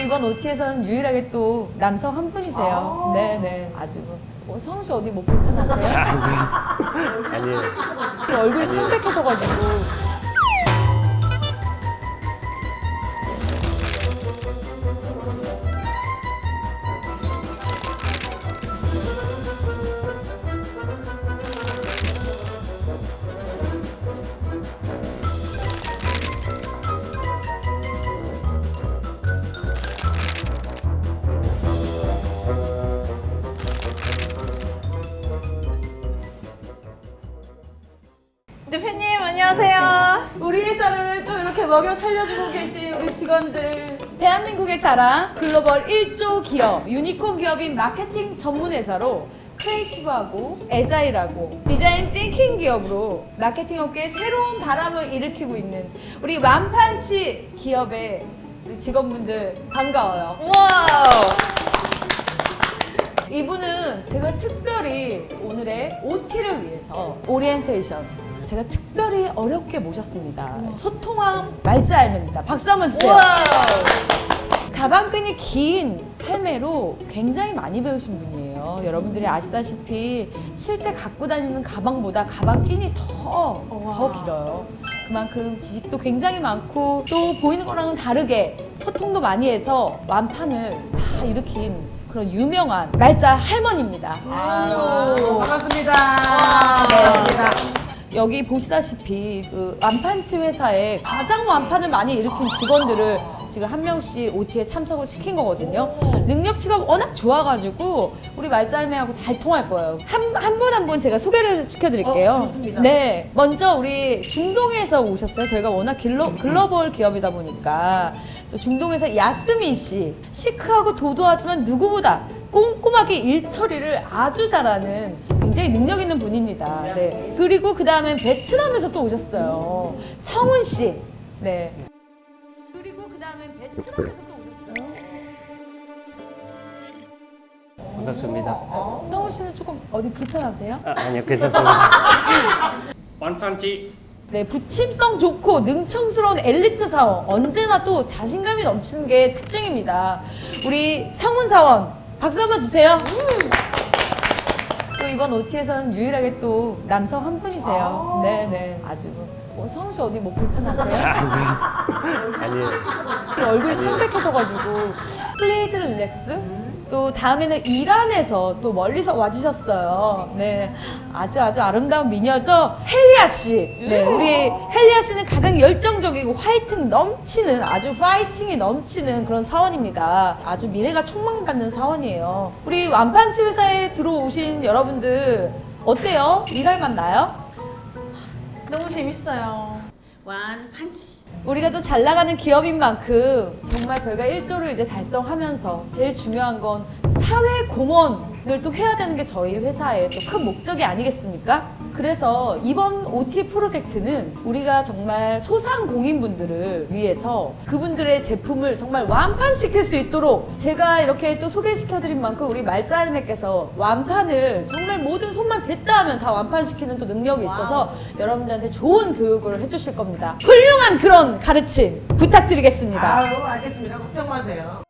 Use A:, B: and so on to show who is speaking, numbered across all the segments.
A: 이번 OT에서는 유일하게 또 남성 한 분이세요. 네네 아주 뭐. 어, 성우 씨 어디 뭐 불편하세요?
B: 아니에요.
A: 그 얼굴이 창백해져가지고 회사를 또 이렇게 먹여 살려주고 계신 우리 직원들 대한민국의 자랑 글로벌 1조 기업 유니콘 기업인 마케팅 전문 회사로 크리에이티브하고 애자일하고 디자인 띵킹 기업으로 마케팅 업계에 새로운 바람을 일으키고 있는 우리 완판치 기업의 우리 직원분들 반가워요.
C: 와우.
A: 이분은 제가 특별히 오늘의 OT를 위해서 오리엔테이션 제가 특별히 어렵게 모셨습니다. 소통왕 말자 할매입니다. 박수 한번 주세요. 가방끈이 긴 할매로 굉장히 많이 배우신 분이에요. 여러분들이 아시다시피 실제 갖고 다니는 가방보다 가방 끈이 더, 더 길어요. 그만큼 지식도 굉장히 많고 또 보이는 거랑은 다르게 소통도 많이 해서 완판을 다 일으킨 그런 유명한 말자 할머니입니다.
D: 아유, 반갑습니다.
A: 네.
D: 반갑습니다.
A: 여기 보시다시피 그 완판치 회사에 가장 완판을 많이 일으킨 직원들을 지금 한 명씩 OT에 참석을 시킨 거거든요. 능력치가 워낙 좋아가지고 우리 말짤매하고 잘 통할 거예요. 한 한 분 한 분 제가 소개를 시켜드릴게요.
D: 어, 좋습니다.
A: 네, 먼저 우리 중동에서 오셨어요. 저희가 워낙 글로, 글로벌 기업이다 보니까 또 중동에서 야스민 씨 시크하고 도도하지만 누구보다 꼼꼼하게 일 처리를 아주 잘하는 굉장히 능력 있는 분입니다. 네. 그리고 그 다음에 베트남에서 또 오셨어요. 성훈 씨. 네. 그리고 그 다음에 베트남에서 또 오셨어요.
B: 반갑습니다.
A: 성훈 씨는 조금 어디 불편하세요?
B: 아, 아니요, 괜찮습니다.
E: 완판지
A: 네, 부침성 좋고 능청스러운 엘리트 사원 언제나 또 자신감이 넘치는 게 특징입니다. 우리 성훈 사원 박수 한번 주세요. 또 이번 OT에서는 유일하게 또 남성 한 분이세요. 네, 네, 아주. 어, 성훈 씨 어디 뭐 불편하세요?
B: 아니에요.
A: 또 얼굴이 창백해져가지고 플리즈 릴렉스. 또 다음에는 이란에서 또 멀리서 와주셨어요. 네, 아주 아주 아름다운 미녀죠. 헬리아 씨. 네, 우리 헬리아 씨는 가장 열정적이고 화이팅 넘치는 아주 파이팅이 넘치는 그런 사원입니다. 아주 미래가 촉망받는 사원이에요. 우리 완판치 회사에 들어오신 여러분들 어때요? 일할 맛 나요?
C: 너무 재밌어요. 완 판치.
A: 우리가 또 잘 나가는 기업인 만큼 정말 저희가 1조를 이제 달성하면서 제일 중요한 건 사회 공헌을 또 해야 되는 게 저희 회사의 또 큰 목적이 아니겠습니까? 그래서 이번 OT 프로젝트는 우리가 정말 소상공인분들을 위해서 그분들의 제품을 정말 완판시킬 수 있도록 제가 이렇게 또 소개시켜드린 만큼 우리 말자할매께서 완판을 정말 모든 손만 댔다 하면 다 완판시키는 또 능력이 있어서 여러분들한테 좋은 교육을 해주실 겁니다. 훌륭한 그런 가르침 부탁드리겠습니다.
D: 아유, 알겠습니다. 걱정 마세요.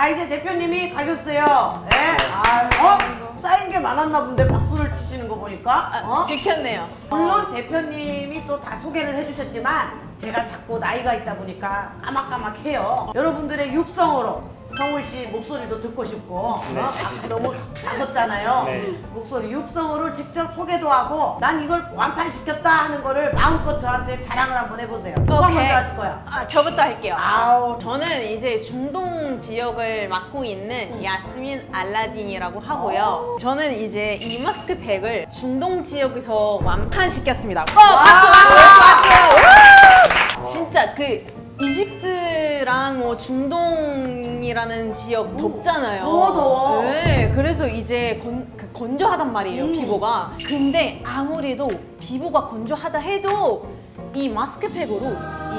D: 자, 이제 대표님이 가셨어요. 예? 아유, 어? 쌓인 게 많았나 본데 박수를 치시는 거 보니까.
C: 아,
D: 어?
C: 지켰네요.
D: 물론 대표님이 또 다 소개를 해주셨지만 제가 자꾸 나이가 있다 보니까 까막까막해요. 여러분들의 육성으로 성훈 씨 목소리도 듣고 싶고 어? 아, 너무 작았잖아요.
B: 네.
D: 목소리 육성으로 직접 소개도 하고 난 이걸 완판시켰다 하는 거를 마음껏 저한테 자랑을 한번 해보세요. 누가
C: 오케이.
D: 먼저 하실 거야?
C: 아 저부터 할게요.
D: 아우
C: 저는 이제 중동 지역을 맡고 있는 야스민 알라딘이라고 하고요. 저는 이제 이 마스크 팩을 중동 지역에서 완판시켰습니다. 어, 박수, 박수, 박수! 우! 진짜 그 이집트랑 뭐 중동 이라는 지역 덥잖아요.
D: 더워, 더워.
C: 네, 그래서 이제 건, 그 건조하단 말이에요,
D: 음.
C: 피부가. 근데 아무래도 피부가 건조하다 해도 이 마스크팩으로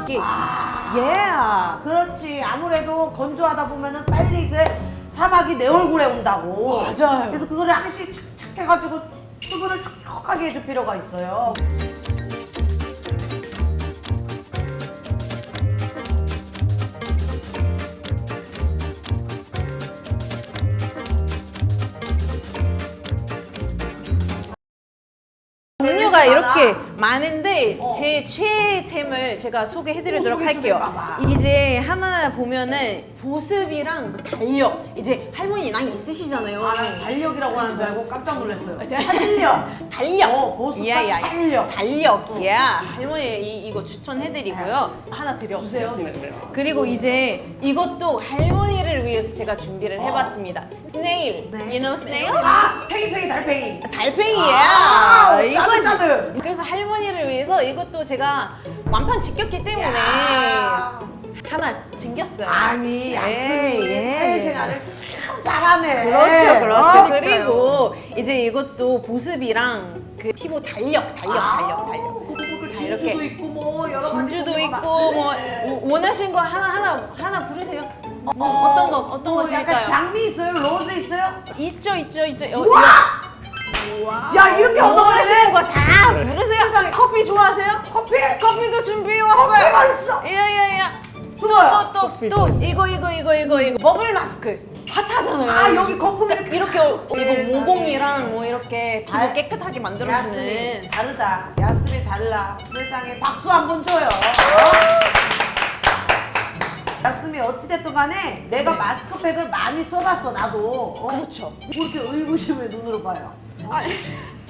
C: 이게 예.
D: 그렇지 아무래도 건조하다 보면은 빨리 그 사막이 내 얼굴에 온다고
C: 맞아요.
D: 그래서 그거를 항시 착착 해가지고 수분을 촉촉하게 해줄 필요가 있어요
C: 많은데
D: 어.
C: 제 최애템을 제가 소개해드리도록
D: 소개 좀
C: 할게요.
D: 해봐봐.
C: 이제 하나 보면은 보습이랑 달력 이제 할머니랑 있으시잖아요.
D: 아, 난 달력이라고 하는 줄 알고 깜짝 놀랐어요. 달력.
C: 달력.
D: 어, 보습과
C: 야, 야, 야.
D: 달력.
C: 달력이야. 할머니 이, 이거 추천해드리고요. 하나 드려 주세요.
D: 주세요.
B: 네, 네.
C: 그리고 이제 이것도 할머니를 위해서 제가 준비를 해봤습니다. 스네일.
D: 네.
C: You know snail?
D: 아, 팽이팽이 달팽이.
C: 달팽이야.
D: 아,
C: 이거지.
D: 짜들.
C: 그래서 할머니를 위해서 이것도 제가 완판 지켰기 때문에
D: 야.
C: 하나 챙겼어요.
D: 아니,
C: 예,
D: 야스민이
C: 예.
D: 사회생활을 참 잘하네.
C: 그렇죠, 그렇죠.
D: 어?
C: 그리고 이제 이것도 보습이랑 그 피부 달력, 달력, 달력, 달력.
D: 그, 진주도
C: 이렇게.
D: 있고 뭐 여러 가지
C: 진주도
D: 종류가
C: 있고 뭐
D: 많네.
C: 워- 원하신 거 하나 하나 하나 부르세요.
D: 어,
C: 어떤 거 어떤
D: 거뭐
C: 드릴까요?
D: 약간 장미 있어요? 로즈 있어요?
C: 있죠, 있죠, 있죠. 어,
D: 우와! 야 이렇게
C: 원하시 는
D: 얻어가네.
C: 거다 부르세요.
D: 세상에.
C: 커피 좋아하세요?
D: 커피?
C: 커피도 준비해
D: 커피
C: 왔어요.
D: 맛있어.
C: 예예예.
D: 좋아요.
C: 또또또
B: 커피도.
C: 또 이거 이거 이거 이거 이거 버블 마스크 핫하잖아요.
D: 아 여기 거품 이렇게
C: 이렇게 어, 이거. 모공이랑 뭐 이렇게 피부
D: 아,
C: 깨끗하게 만들어주는
D: 다르다. 야스민 달라. 세상에 박수 한 번 줘요. 야스민 어찌됐든 간에 내가
C: 네.
D: 마스크팩을 많이 써봤어 나도. 어?
C: 그렇죠.
D: 뭐 이렇게 의구심의 눈으로 봐요.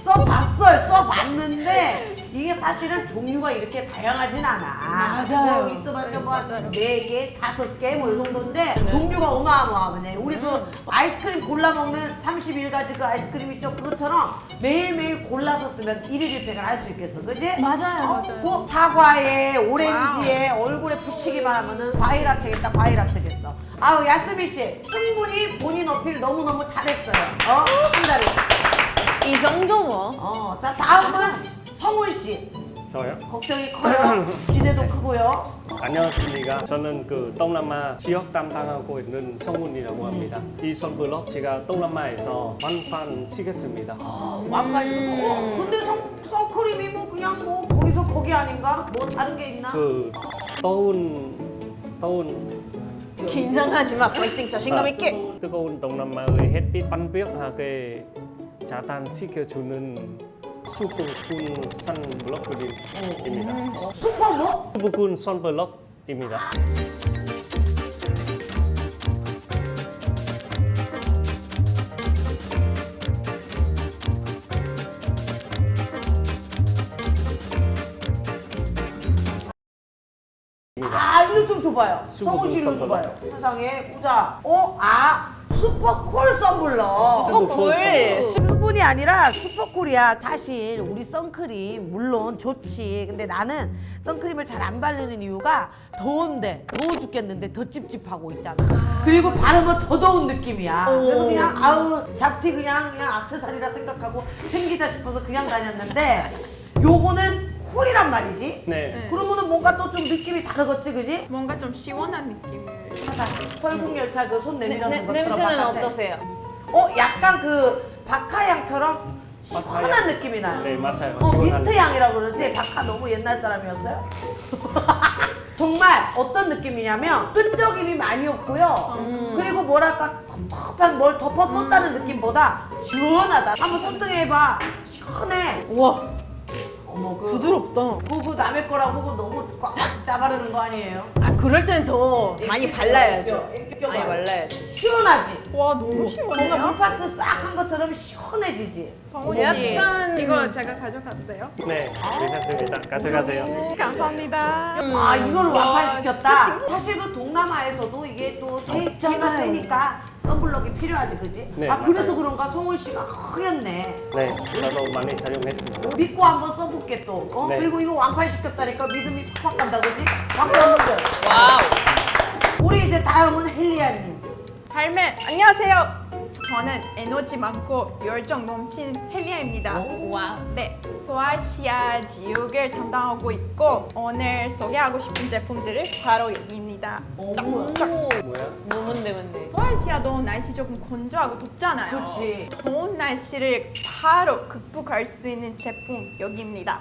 D: 써봤어요. 써봤는데 이게 사실은 종류가 이렇게 다양하진 않아.
C: 맞아요.
D: 뭐 있어봤자
C: 네,
D: 뭐
C: 맞아요. 네.
D: 네 개, 다섯 개 뭐 이 정도인데 종류가 어마어마하네. 우리 그
C: 음.
D: 아이스크림 골라 먹는 31가지 그 아이스크림 있죠? 그것처럼 매일매일 골라서 쓰면 일일 1팩을 할 수 있겠어. 그지?
C: 맞아요,
D: 어?
C: 맞아요.
D: 그 사과에 오렌지에 얼굴에 붙이기만 하면은 과일 합체겠다 과일 합체겠어 아우 야스미 씨 충분히 본인 어필 너무너무 잘했어요 어? 잘했어
C: 이 정도 뭐.
D: 어, 자 다음은 성훈 씨
B: 저요?
D: 걱정이 커요 기대도 크고요
B: 안녕하십니까. 저는 그 동남아 지역 담당하고 있는 성훈이라고 합니다. 이 선블럭 제가 동남아에서 완판 시켰습니다.
D: 완판이셨어 어, 근데 성, 선크림이 뭐 그냥 뭐 거기서 거기 아닌가? 뭐 다른 게 있나?
B: 그 더운 더운
C: 긴장하지 마. 파이팅 자신감 있게.
B: 아, 뜨거운 동남아의 햇빛 반벽하게 자단시켜주는 수분군 선블럭입니다.
D: 슈퍼 뭐?
B: 수분군 선블럭입니다.
D: 아 일로 좀 줘봐요 성훈 씨 일로. 줘봐요 세상에 보자 어? 아 슈퍼쿨 선블럭
C: 슈퍼쿨.
D: 수분이 아니라 슈퍼쿨이야. 사실 우리 선크림 물론 좋지. 근데 나는 선크림을 잘 안 바르는 이유가 더운데 더워 죽겠는데 더 찝찝하고 있잖아. 그리고 바르면 더 더운 느낌이야. 그래서 그냥 아우 잡티 그냥 그냥 악세사리라 생각하고 생기자 싶어서 그냥 다녔는데 요거는 쿨이란 말이지.
B: 네.
D: 그러면은 뭔가 또 좀 느낌이 다르겠지, 그지?
E: 뭔가 좀 시원한 느낌을
D: 하다 설국열차 그손
C: 네,
D: 내밀었는
C: 네,
D: 것처럼
C: 냄새는
D: 바깥에.
C: 어떠세요?
D: 어, 약간 그 박하향처럼
B: 박하향.
D: 시원한 느낌이 나요.
B: 네 맞아요.
D: 어,
B: 시원한
D: 민트 향이라고 그러지? 박하 너무 옛날 사람이었어요? 정말 어떤 느낌이냐면 끈적임이 많이 없고요.
C: 음.
D: 그리고 뭐랄까 텁텁한 뭘 덮어 썼다는 느낌보다 시원하다. 한번 손등해봐. 시원해.
C: 우와
D: 어머 그
C: 부드럽다.
D: 그거 남의 거라고 그거 너무 꽉 짜바르는 거 아니에요?
C: 아 그럴 땐 더 많이 발라야죠. 많이 발라야죠.
D: 시원하지?
E: 와 너무
D: 뭔가
E: 시원해요.
D: 물파스 싹 한 것처럼 시원해지지?
E: 성훈 씨
C: 약간-
E: 이거 제가 가져가도 돼요?
B: 네, 괜찮습니다. 가져가세요.
E: 감사합니다.
D: 아 이거를
E: 와,
D: 완판시켰다. 사실 그 동남아에서도 이게 또 세- 세가 세니까 선블럭이 필요하지, 그지?
B: 네,
D: 아 그래서
B: 맞아요.
D: 그런가 송은 씨가 허였네.
B: 네, 저도 많이 사용했습니다.
D: 믿고 한번 써볼게 또. 어?
B: 네.
D: 그리고 이거 완판시켰다니까 믿음이 팍팍 간다, 그지? 박수 한번 줘.
C: 와우.
D: 우리 이제 다음은 헬리아님.
E: 할매 안녕하세요. 저는 에너지 많고 열정 넘치는 헬리아입니다.
C: 와우.
E: 네, 소아시아 지역을 담당하고 있고 오늘 소개하고 싶은 제품들을 바로 여기입니다.
D: 어,
E: 짝,
D: 뭐야?
B: 뭐
C: 뭔데 뭔데?
E: 소아시아도 날씨 조금 건조하고 덥잖아요.
D: 그치.
E: 더운 날씨를 바로 극복할 수 있는 제품 여기입니다.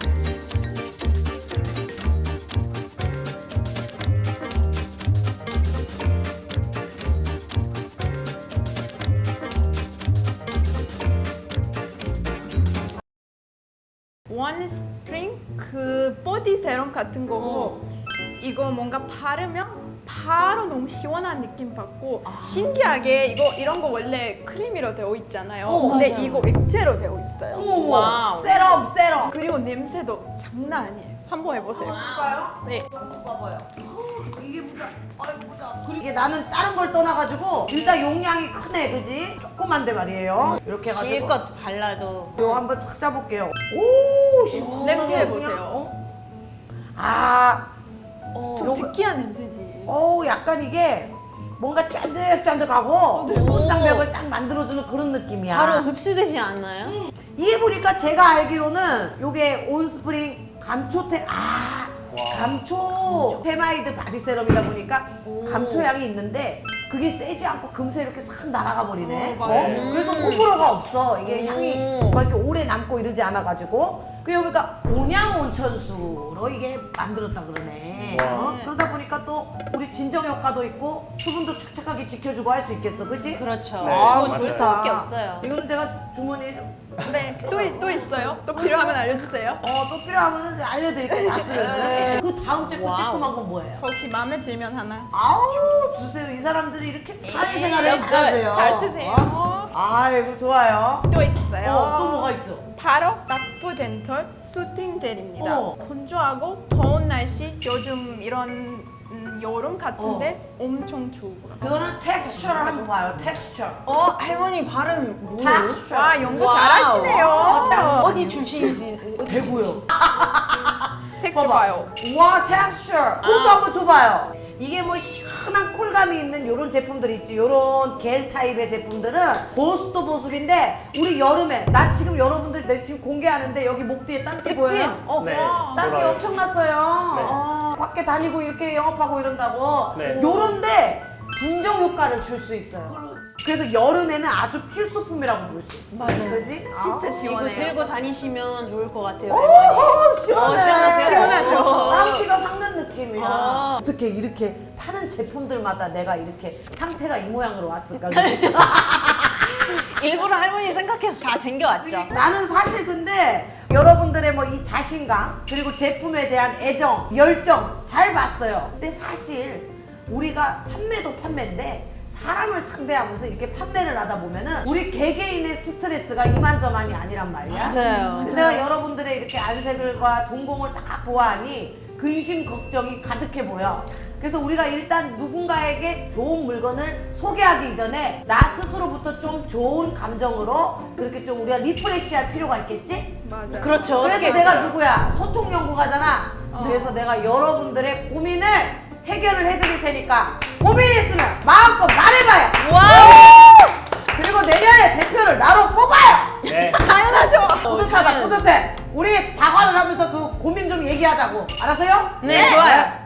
E: 그 보디 세럼 같은 거고 이거 뭔가 바르면 바로 너무 시원한 느낌 받고 신기하게 이거 이런 거 원래 크림으로 되어 있잖아요.
D: 어,
E: 근데
A: 맞아요.
E: 이거 액체로 되어 있어요.
D: 어머머
C: 와우.
D: 세럼 세럼
E: 그리고 냄새도 장난 아니에요. 한번 해보세요.
D: 볼까요?
E: 네.
D: 봐봐요 이게 보자 아이고 보자 그리고 이게 나는 다른 걸 떠나가지고 일단 용량이 크네 그지? 조그만데 말이에요 이렇게 해가지고
C: 실컷 발라도
D: 요 한번 탁 짜볼게요 오 시원하게
E: 냄새
D: 그냥,
E: 해보세요.
D: 어?
E: 아좀
D: 요거-
E: 특이한 냄새지.
D: 오 약간 이게 뭔가 짠득짠득하고
C: 네.
D: 수분장벽을 딱 만들어주는 그런 느낌이야
C: 바로 흡수되지 않나요?
D: 이게 보니까 제가 알기로는 요게 온스프링 감초테 아
B: 와.
D: 감초 테마이드 바디 세럼이다 보니까
C: 오.
D: 감초 향이 있는데 그게 세지 않고 금세 이렇게 싹 날아가 버리네.
E: 어, 맞아요.
D: 어? 그래서 호불호가 없어. 이게
C: 음.
D: 향이 막 이렇게 오래 남고 이러지 않아가지고. 그 여기가 온양 온천수로 이게 만들었다 그러네.
B: 와.
D: 어? 그러다 보니까 또 우리 진정 효과도 있고 수분도 착착하게 지켜주고 할 수 있겠어, 그렇지?
C: 그렇죠.
B: 네,
C: 이거
B: 맞아요.
C: 좋을 수밖에 없어요.
D: 이거는 제가 주머니에 좀
E: 네. 또, 있- 또 있어요? 또 필요하면 알려주세요.
D: 어, 또 필요하면 알려드릴게요. 다 쓰면은. 그 다음 제
C: 와우.
D: 쬐끔한 건 뭐예요?
E: 혹시 마음에 들면 하나.
D: 아우, 주세요. 이 사람들 이 이렇게 사회생활을. 잘하세요.
E: 잘 쓰세요.
D: 어? 아이고, 좋아요.
E: 또 있어요.
D: 어, 또 뭐가 있어?
E: 바로 라프 젠털 수팅 젤입니다.
D: 어.
E: 건조하고 더운 날씨 요즘 이런 음, 여름 같은데
D: 어.
E: 엄청 좋고요.
D: 그거는 텍스처를 한번 봐요. 텍스처.
C: 어 할머니 발음 뭐예요?
D: 텍스처.
E: 와 연구
C: 와우.
E: 잘하시네요.
C: 어디 출신이지?
D: 대구요.
E: 텍스
D: 봐봐.
E: 봐요.
D: 와, 텍스처. 그것도
C: 아.
D: 한번 줘봐요. 이게 뭐 시원한 콜감이 있는 요런 제품들 있지. 요런 겔 타입의 제품들은 보습도 보습인데 우리 여름에 나 지금 여러분들 내 지금 공개하는데 여기 목 뒤에 땀띠. 보여요?
C: 어.
B: 네.
D: 땀이
B: 돌아요.
D: 엄청 났어요.
B: 네.
C: 아.
D: 밖에 다니고 이렇게 영업하고 이런다고.
B: 네.
D: 요런데 진정 효과를 줄 수 있어요. 그래서 여름에는 아주 필수품이라고 볼 수 있어.
C: 맞아요.
D: 그지?
E: 진짜
C: 이거
E: 시원해요.
C: 들고 다니시면 좋을 것 같아요.
D: 오. 오, 시원해.
C: 어, 시원하세요?
E: 시원하죠.
D: 땀띠가 삭는 느낌이야.
C: 아.
D: 어떻게 이렇게 파는 제품들마다 내가 이렇게 상태가 이 모양으로 왔을까?
C: 일부러 할머니 생각해서 다 챙겨왔죠.
D: 나는 사실 근데 여러분들의 뭐 이 자신감 그리고 제품에 대한 애정, 열정 잘 봤어요. 근데 사실 우리가 판매도 판매인데 사람을 상대하면서 이렇게 판매를 하다 보면은 우리 개개인의 스트레스가 이만저만이 아니란 말이야.
C: 맞아요.
D: 근데 내가 여러분들의 이렇게 안색을과 동공을 딱 보아하니 근심 걱정이 가득해 보여. 그래서 우리가 일단 누군가에게 좋은 물건을 소개하기 이전에 나 스스로부터 좀 좋은 감정으로 그렇게 좀 우리가 리프레시할 필요가 있겠지?
E: 맞아요.
C: 그렇죠.
D: 그래서 내가 누구야? 소통 연구가잖아.
E: 어.
D: 그래서 내가 여러분들의 고민을 해결을 해드릴 테니까 고민 있으면 마음껏 말해봐요.
C: 와우.
D: 그리고 내년에 대표를 나로 뽑아요.
B: 네.
E: 당연하죠.
D: 뿌듯하다 뿌듯해 우리 다과를 하면서 그 고민 좀 얘기하자고 알았어요?
C: 네, 좋아요.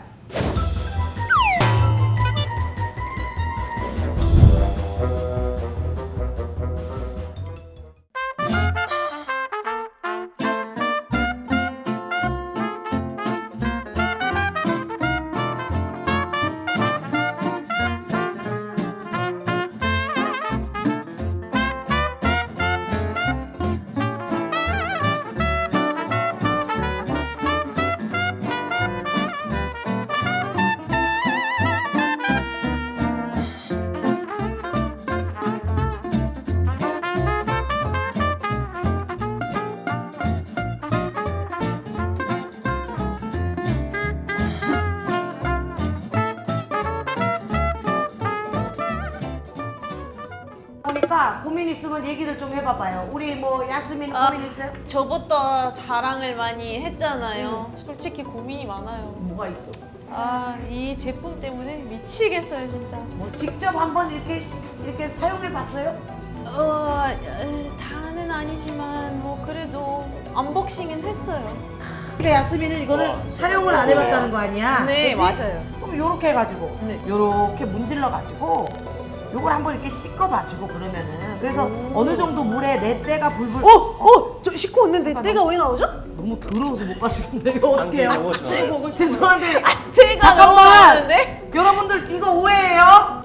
D: 그러니까 고민 있으면 얘기를 좀 해봐봐요 우리 뭐 야스민
C: 아.
D: 고민 있어요?
C: 저부터 자랑을 많이 했잖아요. 솔직히 고민이 많아요.
D: 뭐가 있어?
C: 아, 이 제품 때문에 미치겠어요, 진짜.
D: 뭐 직접 한번 이렇게 시- 이렇게 사용해봤어요?
C: 어, 에, 다는 아니지만 뭐 그래도 언박싱은 했어요.
D: 근데 야스민은 이거를
B: 와,
D: 사용을 안 해봤다는 거 아니야?
C: 네,
D: 그치?
C: 맞아요.
D: 그럼 요렇게 해가지고
C: 네.
D: 요렇게 문질러 가지고 요걸 한번 이렇게 씻어봐주고 그러면은 그래서 어느 정도 물에 내 때가 불불
C: 어? 어? 어 저 씻고 왔는데 때가 왜 나오죠?
D: 너무 더러워서 못 가시겠네 이거 어떻게 해요?
B: 죄송한데 아,
E: 때가 잠깐만
D: 나오는데? 여러분들 이거 오해예요?